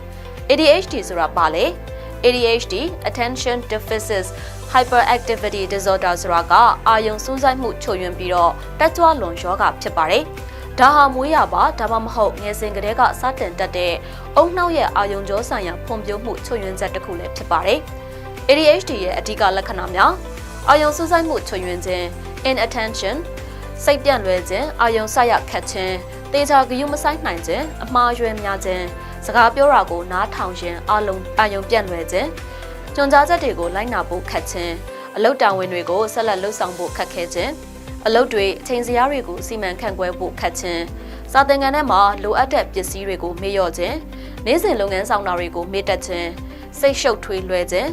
ADHD ဆိုတာဘာလဲ ADHD attention deficit hyperactivity disorder ဆိုတာကအာယုံစူးစိုက်မှုချို့ယွင်းပြီးတော့တက်ကြွလွန်ရောဂါဖြစ်ပါတယ်။ဒါဟာမွေးရပါဒါမှမဟုတ်ငယ်စဉ်ကတည်းကစတင်တတ်တဲ့အုံနှောက်ရဲ့အာယုံကြောဆိုင်ရာဖွံ့ဖြိုးမှုချို့ယွင်းချက်တစ်ခုလည်းဖြစ်ပါတယ်။ ADHD ရဲ့အဓိကလက္ခဏာများအာယုံစူးစိုက်မှုချို့ယွင်းခြင်း inattention စိတ်ပြန့်လွယ်ခြင်းအာယုံဆက်ရခတ်ခြင်းတေချာဂယုမဆိုင်နိုင်ခြင်းအမှားယွင်းများခြင်း စကားပြောတာကိုနားထောင်ခြင်းအလုံးအာယုံပြန့်လွယ်ခြင်းကြွန်ကြားချက်တွေကိုလိုက်နာဖို့ခက်ခြင်းအလုတ်တာဝန်တွေကိုဆက်လက်လှုပ်ဆောင်ဖို့ခက်ခဲခြင်းအလုတ်တွေအချိန်စရာတွေကိုစီမံခန့်ခွဲဖို့ခက်ခြင်းစာသင်ခန်းထဲမှာလိုအပ်တဲ့ပစ္စည်းတွေကိုမေ့လျော့ခြင်းနေ့စဉ်လုပ်ငန်းဆောင်တာတွေကိုမေ့တတ်ခြင်းစိတ်ရှုပ်ထွေးလွယ်ခြင်း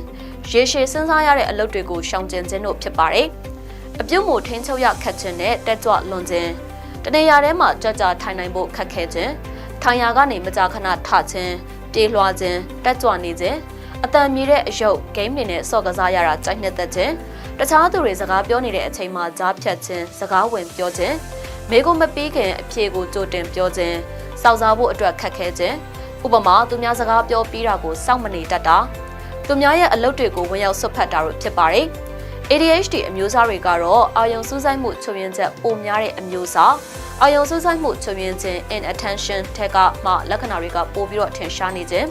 ရေရှည်စဉ်းစားရတဲ့အလုပ်တွေကိုရှောင်ကျဉ်ခြင်းတို့ဖြစ်ပါတယ်အပြုတ်မှုထင်းချုပ်ရခက်ခြင်းနဲ့တက်ကြွလွန်ခြင်းတနေရာထဲမှာကြကြထိုင်နိုင်ဖို့ခက်ခဲခြင်း ထိုင်ရာကနေမကြာခဏထခြင်းပြေးလွှားခြင်းတက်ကြွနေခြင်းအတန်မြည်တဲ့အယုတ်ဂိမ်းတွေနဲ့စော့ကစားရတာကြိုက်နှစ်သက်ခြင်းတခြားသူတွေစကားပြောနေတဲ့အချိန်မှာကြားဖြတ်ခြင်းစကားဝင်ပြောခြင်းမိကိုမပြီးခင်အဖြေကိုကြိုတင်ပြောခြင်းစောက်စားဖို့အတွက်ခက်ခဲခြင်းဥပမာသူများစကားပြောပြီးတာကိုစောင့်မနေတတ်တာသူများရဲ့အလုပ်တွေကိုဝင်ရောက်ဆွတ်ဖက်တာတို့ဖြစ်ပါတယ် ADHD အမျိုးအစားတွေကတော့အာယုံစူးစိုက်မှုချုပ်ရင်းချက်ပိုများတဲ့အမျိုးအစားအာယုံစူးစိုက်မှုချုပ်ရင်းခြင်း inattention ထက်ကမှလက္ခဏာတွေကပိုပြီးတော့ထင်ရှားနေခြင်း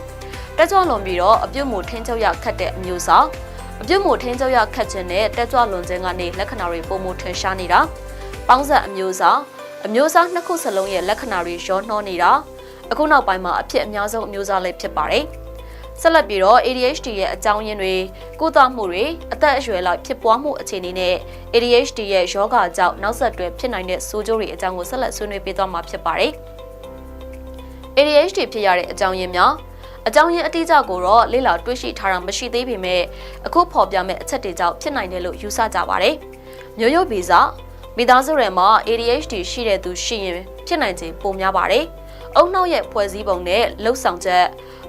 တက်ကြွလွန်ပြီးတော့အပြုတ်မှုထင်းချုပ်ရခတ်တဲ့အမျိုးအစားအပြုတ်မှုထင်းချုပ်ရခတ်ခြင်းနဲ့တက်ကြွလွန်ခြင်းကနေလက္ခဏာတွေပိုမိုထင်ရှားနေတာပေါင်းဆက်အမျိုးအစားအမျိုးအစားနှစ်ခုစလုံးရဲ့လက္ခဏာတွေရောနှောနေတာအခုနောက်ပိုင်းမှာအဖြစ်အများဆုံးအမျိုးအစားလေးဖြစ်ပါတယ် ဆက်လက်ပြီးတော့ ADHD ရဲ့အကြောင်းရင်းတွေကုသမှုတွေအသက်အရွယ်လောက်ဖြစ်ပွားမှုအခြေအနေနဲ့ ADHD ရဲ့ယောဂကြောင့်နောက်ဆက်တွဲဖြစ်နိုင်တဲ့ဆိုးကျိုးတွေအကြောင်းကိုဆက်လက်ဆွေးနွေးပေးသွားမှာဖြစ်ပါတယ်။ ADHD ဖြစ်ရတဲ့အကြောင်းရင်းများအကြောင်းရင်းအတိအကျကိုတော့လေ့လာတွေ့ရှိထားတာမရှိသေးပေမဲ့အခုဖော်ပြမဲ့အချက်တွေကြောင့်ဖြစ်နိုင်တယ်လို့ယူဆကြပါတယ်။မျိုးရိုးဗီဇမိသားစုတွေမှာ ADHD ရှိတဲ့သူရှိရင်ဖြစ်နိုင်ခြင်းပိုများပါတယ်။အုံနှောက်ရဲ့ဖွဲ့စည်းပုံနဲ့လှုပ်ဆောင်ချက်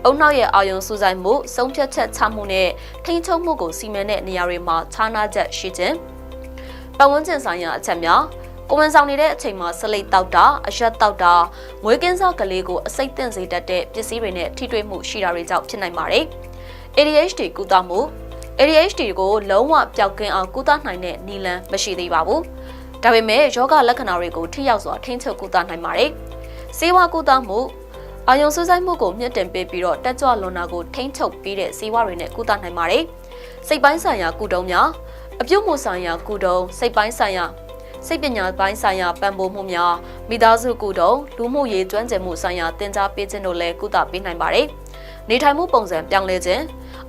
အုံနှောက်ရဲ့အာယုံစူးစိုက်မှုဆုံးဖြတ်ချက်ချမှုနဲ့ထိန်းချုပ်မှုကိုစီမံတဲ့နေရာတွေမှာခြားနာချက်ရှိခြင်းပတ်ဝန်းကျင်ဆိုင်ရာအချက်များကိုဝန်ဆောင်နေတဲ့အချိန်မှာဆလိတ်တောက်တာအရက်တောက်တာငွေကင်းစောက်ကလေးကိုအစိတ်သင့်စေတတ်တဲ့ပစ္စည်းတွေနဲ့ထိတွေ့မှုရှိတာတွေကြောင့်ဖြစ်နိုင်ပါတယ်။ ADHD ကုသမှု ADHD ကိုလုံးဝပျောက်ကင်းအောင်ကုသနိုင်တဲ့နည်းလမ်းမရှိသေးပါဘူး။ဒါပေမဲ့ယောဂလက္ခဏာတွေကိုထိရောက်စွာထိန်းချုပ်ကုသနိုင်ပါတယ်။စေဝါကုသမှု အာယုံစူးစိုက်မှုကိုမြင့်တင်ပေးပြီးတော့တက်ကြွလွန်တာကိုထိန်းချုပ်ပေးတဲ့စေဝါတွေနဲ့ကုသနိုင်ပါတယ်။စိတ်ပိုင်းဆိုင်ရာကုတုံးများအပြုတ်မှုဆိုင်ရာကုတုံးစိတ်ပိုင်းဆိုင်ရာစိတ်ပညာပိုင်းဆိုင်ရာပံ့ပိုးမှုများမိသားစုကုတုံလူမှုရေးကျွမ်းကျင်မှုဆိုင်ရာတင် जा ပေးခြင်းတို့လည်းကုသပေးနိုင်ပါတယ်။နေထိုင်မှုပုံစံပြောင်းလဲခြင်း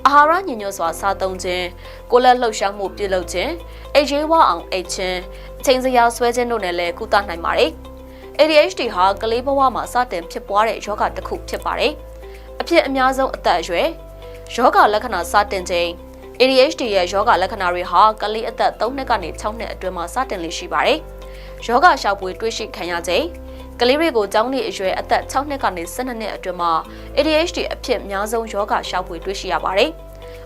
အာဟာရညဉ့်ညွတ်စွာစားသုံးခြင်းကိုယ်လက်လှုပ်ရှားမှုပြုလုပ်ခြင်းအိတ်ရေးဝအောင်အိတ်ခြင်းအချိန်စရာဆွဲခြင်းတို့နဲ့လည်းကုသနိုင်ပါတယ်။ ADHD ဟာကလေးဘဝမှာစတင်ဖြစ်ပွားတဲ့ယောဂတစ်ခုဖြစ်ပါတယ်။အဖြစ်အများဆုံးအသက်အရွယ်ယောဂလက္ခဏာစတင်ခြင်း ADHD ရဲ့ယောဂလက္ခဏာတွေဟာကလေးအသက်3နှစ်ကနေ6နှစ်အတွင်းမှာစတင်လေရှိပါတယ်။ယောဂရှောက်ပွေတွေ့ရှိခံရခြင်းကလေးတွေကိုကျောင်းနေအရွယ်အသက်6နှစ်ကနေ12နှစ်အတွင်းမှာ ADHD အဖြစ်အများဆုံးယောဂရှောက်ပွေတွေ့ရှိရပါတယ်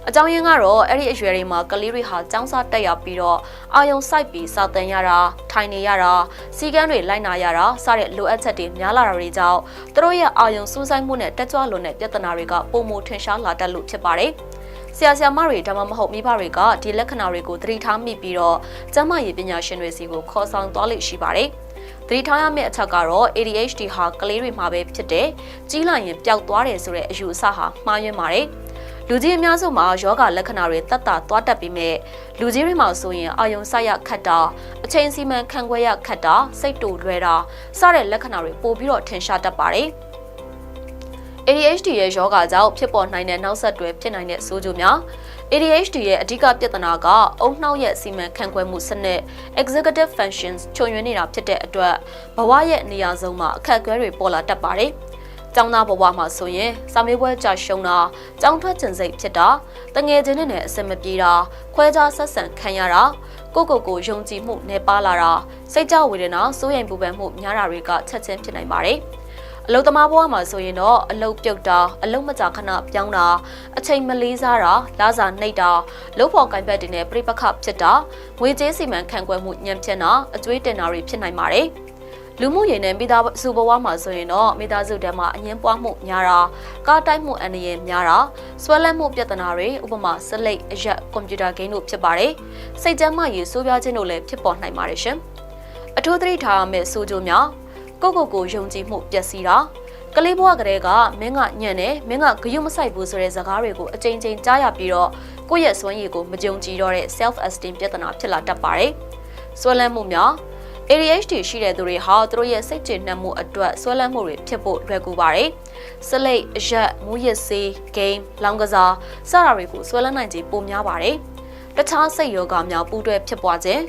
အကြောင်းရင်းကတော့အဲ့ဒီအရွယ်တွေမှာကလေးတွေဟာចောင်းစားတက်ရပြီးတော့အာယုံစိုက်ပြီးစာသင်ရတာထိုင်နေရတာစီကန်းတွေလိုက်နာရတာစတဲ့လိုအပ်ချက်တွေများလာတာတွေကြောင့်သူတို့ရဲ့အာယုံစူးစိုက်မှုနဲ့တက်ကြွလွန်တဲ့ပြဿနာတွေကပုံမထင်ရှားလာတတ်လို့ဖြစ်ပါတယ်။ဆရာဆရာမတွေဒါမှမဟုတ်မိဘတွေကဒီလက္ခဏာတွေကိုသတိထားမိပြီးတော့ကျန်းမာရေးပညာရှင်တွေစီကိုခေါ်ဆောင်သွားလိမ့်ရှိပါတယ်။သတိထားရမယ့်အချက်ကတော့ ADHD ဟာကလေးတွေမှာပဲဖြစ်တယ်။ကြီးလာရင်ပျောက်သွားတယ်ဆိုတဲ့အယူအဆဟာမှားယွင်းပါတယ်။ လူကြီးအများစုမှာယောဂလက္ခဏာတွေတက်တာသွားတက်ပြီးမြဲလူကြီးတွေမှာဆိုရင်အာယုံဆိုင်ရခတ်တာအချိန်စီမံခန့်ခွဲရခတ်တာစိတ်တူလွဲတာစတဲ့လက္ခဏာတွေပိုပြီးတော့ထင်ရှားတတ်ပါတယ်။ ADHD ရဲ့ယောဂကြောင့်ဖြစ်ပေါ်နိုင်တဲ့နောက်ဆက်တွဲဖြစ်နိုင်တဲ့ဆိုးကျိုးများ ADHD ရဲ့အဓိကပြဿနာကအုံနှောက်ရဲ့စီမံခန့်ခွဲမှုစနစ် executive functions ချွန်ယွင်းနေတာဖြစ်တဲ့အတွက်ဘဝရဲ့နေရာဆုံးမှာအခက်အခဲတွေပေါ်လာတတ်ပါတယ်။ ကျောင်းသားဘဝမှာဆိုရင်စာမေးပွဲကြာရှုံးတာ၊ကျောင်းထွက်ကျင်စိတ်ဖြစ်တာ၊တငယ်ချင်းတွေနဲ့အဆင်မပြေတာ၊ခွဲခြားဆက်ဆံခံရတာကိုကိုကိုယုံကြည်မှုနေပါလာတာစိတ်ကြဝေဒနာစိုးရိမ်ပူပန်မှုများတာတွေကချက်ချင်းဖြစ်နိုင်ပါတယ်။အလုသမားဘဝမှာဆိုရင်တော့အလုပြုတ်တာအလုမကြာခဏပြောင်းတာအချိန်မလေးစားတာလာစာနှိပ်တာလုပ်ဖို့ကင်ဘက်တွေနဲ့ပြိပခဖြစ်တာငွေကြေးစီမံခန့်ခွဲမှုညံ့ဖြစ်တာအကျွေးတင်တာတွေဖြစ်နိုင်ပါတယ် လူမှုရေးနဲ့မိသားစုဘဝမှာဆိုရင်တော့မိသားစုတဲမှာအငင်းပွားမှုများတာကားတိုက်မှုအန္တရာယ်များတာဆွဲလန်းမှုပြဿနာတွေဥပမာစလိတ်အရက်ကွန်ပျူတာဂိမ်းတို့ဖြစ်ပါတယ်စိတ်ကြမ်းမှရေးဆိုးပြားခြင်းတို့လည်းဖြစ်ပေါ်နိုင်ပါတယ်ရှင်အထူးသတိထားရမယ့်ဆိုးကျိုးများကိုကိုကိုယုံကြည်မှုပျက်စီးတာကလေးဘဝကလေးကမင်းကညံ့တယ်မင်းကဂယုမဆိုင်ဘူးဆိုတဲ့ဇာကားတွေကိုအကြိမ်ကြိမ်ကြားရပြီးတော့ကိုယ့်ရဲ့စွမ်းရည်ကိုမကြုံကြည်တော့တဲ့ self esteem ပြဿနာဖြစ်လာတတ်ပါတယ်။ဆွဲလန်းမှုများ ADHD ရှိတဲ့သူတွေဟာသူတို့ရဲ့စိတ်ကျေနပ်မှုအတွက်ဆွဲလန်းမှုတွေဖြစ်ဖို့လွယ်ကူပါတယ်။စလိတ်အရက်မူးယစ်ဆေးဂိမ်းလောင်ကစားစတာတွေကိုဆွဲလန်းနိုင်ခြင်းပိုများပါတယ်။တခြားစိတ်ယောဂများပူးတွဲဖြစ်ပွားခြင်း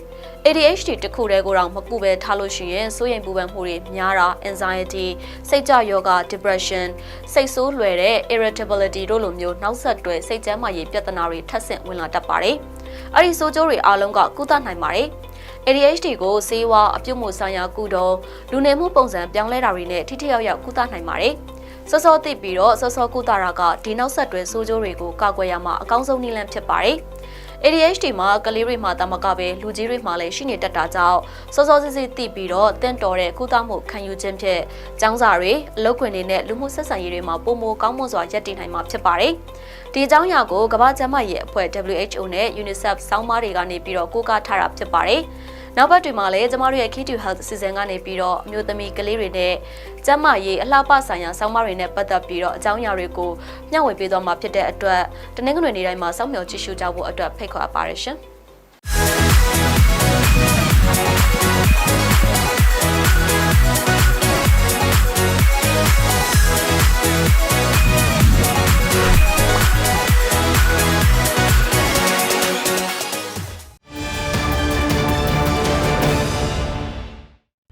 ADHD တခုတည်းကိုတော့မပူပဲထားလို့ရှိရင်စိုးရိမ်ပူပန်မှုတွေများတာ anxiety စိတ်ကြယောဂ depression စိတ်ဆိုးလွယ်တဲ့ irritability တို့လိုမျိုးနောက်ဆက်တွဲစိတ်ကျန်းမာရေးပြဿနာတွေထပ်ဆင့်ဝင်လာတတ်ပါတယ်။အဲ့ဒီဆိုးကျိုးတွေအားလုံးကကုသနိုင်ပါတယ်။ ADHD ကိုဆေးဝါးအပြုတ်မှုဆိုင်ရာကုတုံလူနေမှုပုံစံပြောင်းလဲတာတွေနဲ့ထိထိရောက်ရောက်ကုသနိုင်ပါတယ်။စောစောသိပြီးတော့စောစောကုသတာကဒီနောက်ဆက်တွဲဆိုးကျိုးတွေကိုကာကွယ်ရမှာအကောင်းဆုံးနည်းလမ်းဖြစ်ပါတယ်။ ADHD မှာကလေးတွေမှာတမကပဲလူကြီးတွေမှာလည်းရှိနေတတ်တာကြောင့်စောစောစစ်စစ်သိပြီးတော့တင့်တော်တဲ့ကုသမှုခံယူခြင်းဖြင့်ចောင်းစာတွေအလုပ်ခွင်တွေနဲ့လူမှုဆက်ဆံရေးတွေမှာပုံမကောင်းမွန်စွာရပ်တည်နိုင်မှာဖြစ်ပါတယ်။ဒီအကြောင်းအရာကိုကမ္ဘာ့ကျန်းမာရေးအဖွဲ့ WHO နဲ့ UNICEF စောင်းမတွေကနေပြီးတော့ကိုးကားထားတာဖြစ်ပါတယ်။ နောက်ဘက်တွေမှာလည်းကျမတို့ရဲ့ Key to Health အစီအစဉ်ကနေပြီးတော့အမျိုးသမီးကလေးတွေနဲ့ကျန်းမာရေးအလှပဆိုင်ရာဆောင်းပါးတွေနဲ့ပတ်သက်ပြီးတော့အကြောင်းအရာတွေကိုမျှဝေပေးသွားမှာဖြစ်တဲ့အတွက်တနင်္ဂနွေနေ့တိုင်းမှာစောင့်မျှော်ကြည့်ရှုကြဖို့အတွက်ဖိတ်ခေါ်အပ်ပါတယ်ရှင်။။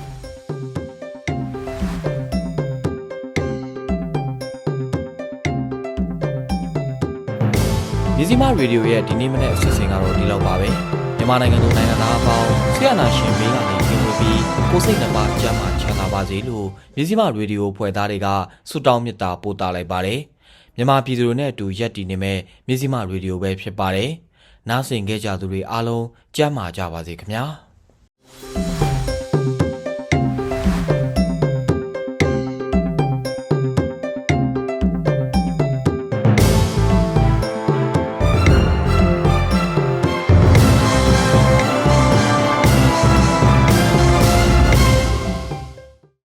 ။ မြစီမရေဒီယိုရဲ့ဒီနေ့မနေ့အစီအစဉ်ကတော့ဒီလောက်ပါပဲ။မြန်မာနိုင်ငံသူနိုင်ငံသားအပေါင်းဆရာနာရှင်ဘေးကနေကင်းဝေးပြီးကိုယ်စိတ်နှပါကျန်းမာချမ်းသာပါစေလို့မြစီမရေဒီယိုဖွဲ့သားတွေကဆုတောင်းမေတ္တာပို့သလိုက်ပါတယ်။မြန်မာပြည်သူတွေနဲ့အတူရက်တည်နေမဲ့မြစီမရေဒီယိုပဲဖြစ်ပါတယ်။နားဆင်ခဲ့ကြသူတွေအားလုံးကျန်းမာကြပါစေခင်ဗျာ။